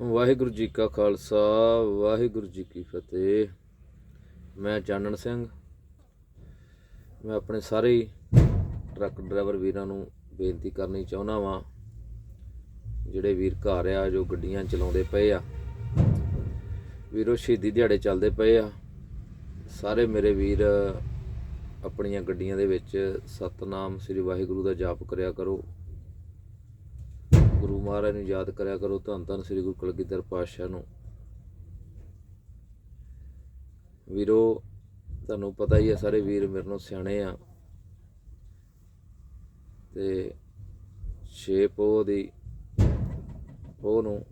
ਵਾਹਿਗੁਰੂ ਜੀ ਕਾ ਖਾਲਸਾ, ਵਾਹਿਗੁਰੂ ਜੀ ਕੀ ਫਤਿਹ। ਮੈਂ ਚਾਨਣ ਸਿੰਘ। ਮੈਂ ਆਪਣੇ ਸਾਰੇ ਟਰੱਕ ਡਰਾਈਵਰ ਵੀਰਾਂ ਨੂੰ ਬੇਨਤੀ ਕਰਨੀ ਚਾਹੁੰਦਾ ਵਾਂ, ਜਿਹੜੇ ਵੀਰ ਘਰ ਆ, ਜੋ ਗੱਡੀਆਂ ਚਲਾਉਂਦੇ ਪਏ ਆ। ਵੀਰੋ, ਸ਼ਹੀਦੀ ਦਿਹਾੜੇ ਚੱਲਦੇ ਪਏ ਆ। ਸਾਰੇ ਮੇਰੇ ਵੀਰ ਆਪਣੀਆਂ ਗੱਡੀਆਂ ਦੇ ਵਿੱਚ ਸਤਨਾਮ ਸ੍ਰੀ ਵਾਹਿਗੁਰੂ ਦਾ ਜਾਪ ਕਰਿਆ ਕਰੋ। ਗੁਰੂ ਮਹਾਰਾਜ ਨੂੰ ਯਾਦ ਕਰਿਆ ਕਰੋ, ਧੰਨ ਧੰਨ ਸ੍ਰੀ ਗੁਰੂ ਕਲਗੀਧਰ ਪਾਤਸ਼ਾਹ ਨੂੰ। ਵੀਰੋ, ਤੁਹਾਨੂੰ ਪਤਾ ਹੀ ਹੈ ਸਾਰੇ ਵੀਰ ਮੇਰੇ ਨਾਲ ਸਿਆਣੇ ਆ। ਤੇ 6 ਪੋਹ ਦੀ, ਪੋਹ ਨੂੰ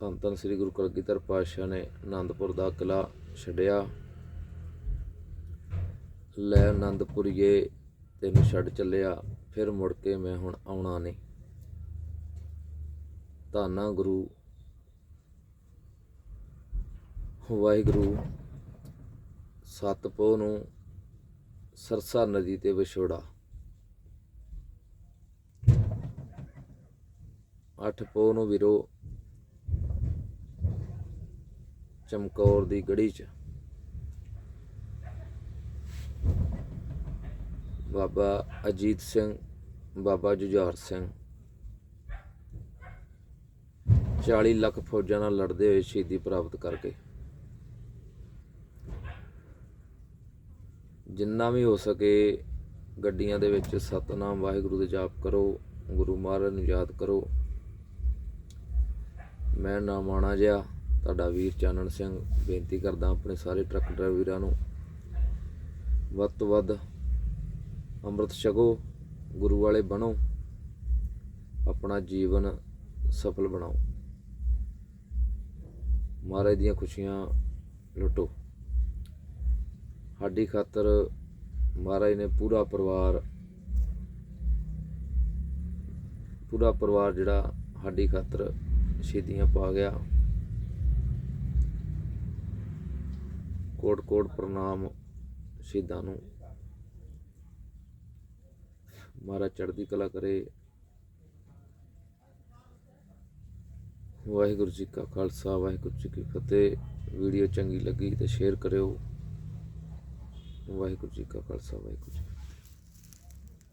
ਧੰਨ ਧੰਨ ਸ੍ਰੀ ਗੁਰੂ ਕਲਗੀਧਰ ਪਾਤਸ਼ਾਹ ਨੇ ਆਨੰਦਪੁਰ ਦਾ ਕਿਲਾ ਛੱਡਿਆ। ਲੈ ਆਨੰਦਪੁਰੀਏ ਤੈਨੂੰ ਛੱਡ ਚੱਲਿਆ, ਫਿਰ ਮੁੜ ਕੇ ਮੈਂ ਹੁਣ ਆਉਣਾ ਨਹੀਂ। ਧੰਨਾ ਗੁਰੂ, ਵਾਹਿਗੁਰੂ ਸਤਪੋ ਨੂੰ ਸਰਸਾ ਨਦੀ ਤੇ ਵਿਛੋੜਾ। ਅੱਠ ਪੋ ਨੂੰ ਵੀਰੋ, ਚਮਕੌਰ ਦੀ ਗੜੀ ਚ। ਬਾਬਾ ਅਜੀਤ ਸਿੰਘ, ਬਾਬਾ ਜੁਝਾਰ ਸਿੰਘ। 40 ਲੱਖ ਫੌਜਾਂ ਨਾਲ ਲੜਦੇ ਹੋਏ ਸ਼ਹੀਦੀ ਪ੍ਰਾਪਤ ਕਰਕੇ ਜਿੰਨਾ ਵੀ ਹੋ ਸਕੇ ਗੱਡੀਆਂ ਦੇ ਵਿੱਚ ਸਤਨਾਮ ਵਾਹਿਗੁਰੂ ਦੇ ਜਾਪ ਕਰੋ, ਗੁਰੂ ਮਹਾਰਾਜ ਨੂੰ ਯਾਦ ਕਰੋ। ਮੈਂ ਨਾਮਾਣਾ ਜਿਹਾ ਤੁਹਾਡਾ ਵੀਰ ਚਾਨਣ ਸਿੰਘ, ਬੇਨਤੀ ਕਰਦਾ ਆਪਣੇ ਸਾਰੇ ਟਰੱਕ ਡਰਾਈਵਰ ਵੀਰਾਂ ਨੂੰ। ਵੱਧ ਤੋਂ ਵੱਧ ਅੰਮ੍ਰਿਤ ਛਕੋ, ਗੁਰੂ ਵਾਲੇ ਬਣੋ, ਆਪਣਾ ਜੀਵਨ ਸਫਲ ਬਣਾਓ। ਮਹਾਰਾਜ ਦੀਆਂ ਖੁਸ਼ੀਆਂ ਲੁੱਟੋ। ਸਾਡੀ ਖਾਤਰ ਮਹਾਰਾਜ ਨੇ ਪੂਰਾ ਪਰਿਵਾਰ ਪੂਰਾ ਪਰਿਵਾਰ ਜਿਹੜਾ ਸਾਡੀ ਖਾਤਰ ਸ਼ਹੀਦੀਆਂ ਪਾ ਗਿਆ। ਕੋਟ ਕੋਟ ਪ੍ਰਣਾਮ ਸ਼ਹੀਦਾਂ ਨੂੰ। ਮਹਾਰਾਜ ਚੜ੍ਹਦੀ ਕਲਾ ਕਰੇ। ਵਾਹਿਗੁਰੂ ਜੀ ਕਾ ਖਾਲਸਾ, ਵਾਹਿਗੁਰੂ ਜੀ ਕੀ ਫਤਿਹ। ਵੀਡੀਓ ਚੰਗੀ ਲੱਗੀ ਤੇ ਸ਼ੇਅਰ ਕਰਿਓ। ਵਾਹਿਗੁਰੂ ਜੀ ਕਾ ਖਾਲਸਾ, ਵਾਹਿਗੁਰੂ ਜੀ